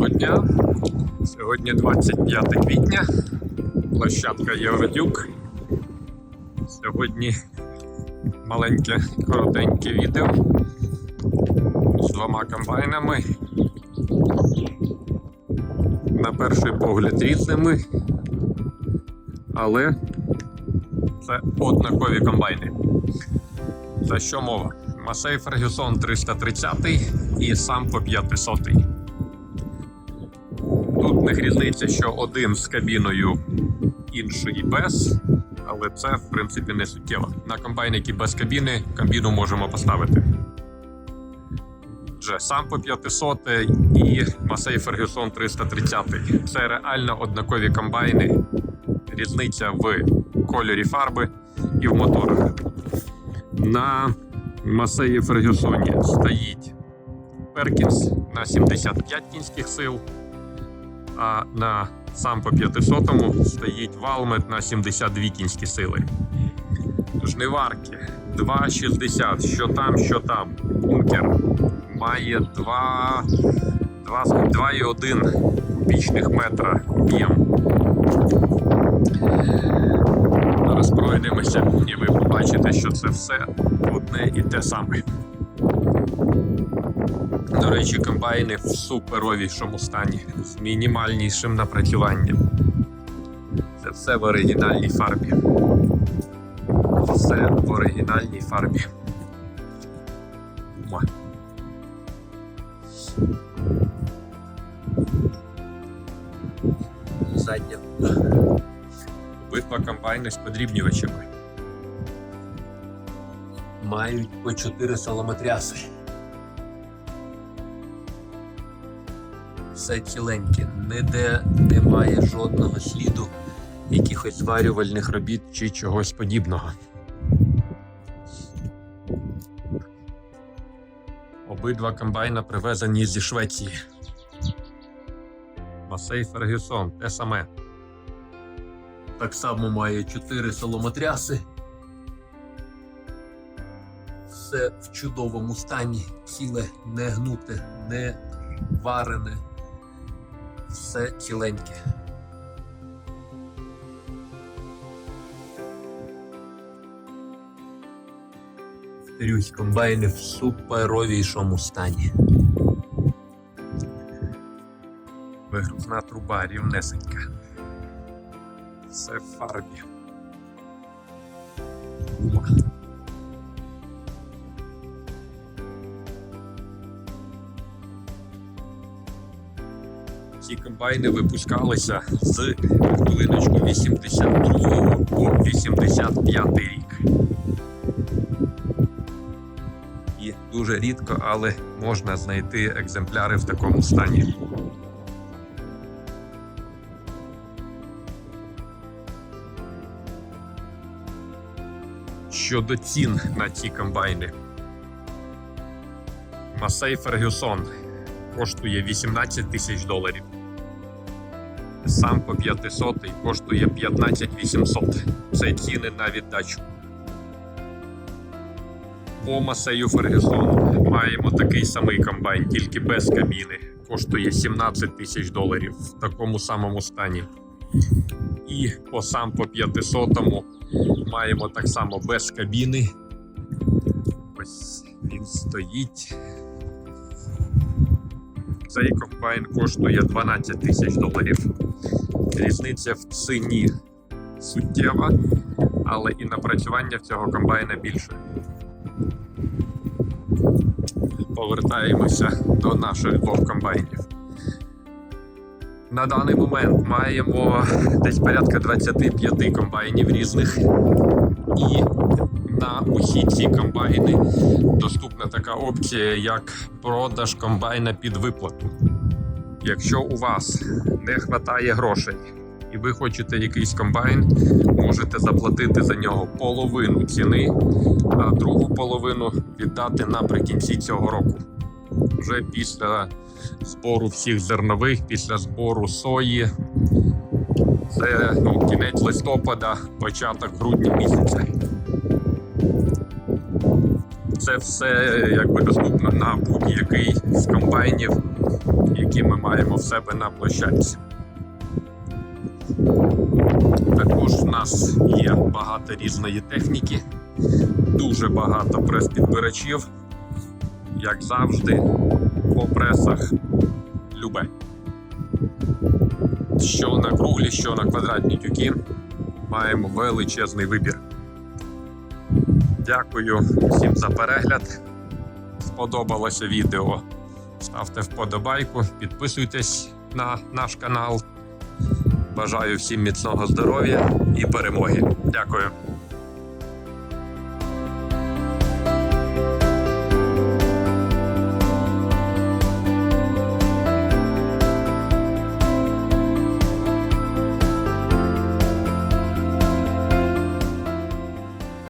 Доброго дня. Сьогодні 25 квітня. Площадка Євродюк. Сьогодні маленьке коротеньке відео з двома комбайнами. На перший погляд різними, але це однакові комбайни. За що мова? Масей Фергюсон 330 і Сампо 500. Тут в них різниця, що один з кабіною, інший без, але це в принципі не суттєво. На комбайн, який без кабіни, кабіну можемо поставити. Вже Сампо 500 і Масей Фергюсон 330. Це реально однакові комбайни. Різниця в кольорі фарби і в моторах. На Масеї Фергюсоні стоїть Перкінс на 75 кінських сил, а на Сампо 500 стоїть Валмет на 72 кінські сили. Жниварки 2,60, що там, що там. Бункер має 2, 2, 2,1 кубічних метра об'єм. Зараз і ви побачите, що це все одне і те саме. До речі, комбайни в суперовішому стані з мінімальнішим напрацюванням. Це все в оригінальній фарбі. Все в оригінальній фарбі. Муа. Задня. Обидва комбайни з подрібнювачами. Мають по 4 соломотряси. Все ціленьке, ніде немає жодного сліду якихось зварювальних робіт чи чогось подібного. Обидва комбайна привезені зі Швеції. Масей Фергюсон те саме. Так само має 4 соломотряси. Все в чудовому стані, ціле, не гнуте, не варене, все ціленьке. Повторюсь, комбайни в суперовішому стані. Вигрузна труба рівнесенька. Все в фарбі. Гума. Ці комбайни випускалися з хвилиночку 82 по 85 рік. І дуже рідко, але можна знайти екземпляри в такому стані. Щодо цін на ці комбайни. Масей Фергюсон коштує 18 тисяч доларів. Сам по 500 коштує 15 800. Це ціни на віддачу. По Масею Фергюсон маємо такий самий комбайн, тільки без кабіни. Коштує 17 тисяч доларів в такому самому стані. І по сам по 500 маємо так само без кабіни. Ось він стоїть. Цей комбайн коштує 12 тисяч доларів. Різниця в ціні суттєва, але і напрацювання в цього комбайна більше. Повертаємося до наших двох комбайнів. На даний момент маємо десь порядка 25 комбайнів різних. І ці комбайни доступна така опція, як продаж комбайна під виплату. Якщо у вас не вистачає грошей і ви хочете якийсь комбайн, можете заплатити за нього половину ціни, а другу половину віддати наприкінці цього року. Вже після збору всіх зернових, після збору сої. Це ну, кінець листопада, початок грудня місяця. Це все якби доступно на будь-який з комбайнів які ми маємо в себе на площадці. Також в нас є багато різної техніки, дуже багато прес-підбирачів, як завжди, по пресах любе. Що на круглі, що на квадратні тюки, маємо величезний вибір. Дякую всім за перегляд. Сподобалося відео. Ставте вподобайку, підписуйтесь на наш канал. Бажаю всім міцного здоров'я і перемоги. Дякую.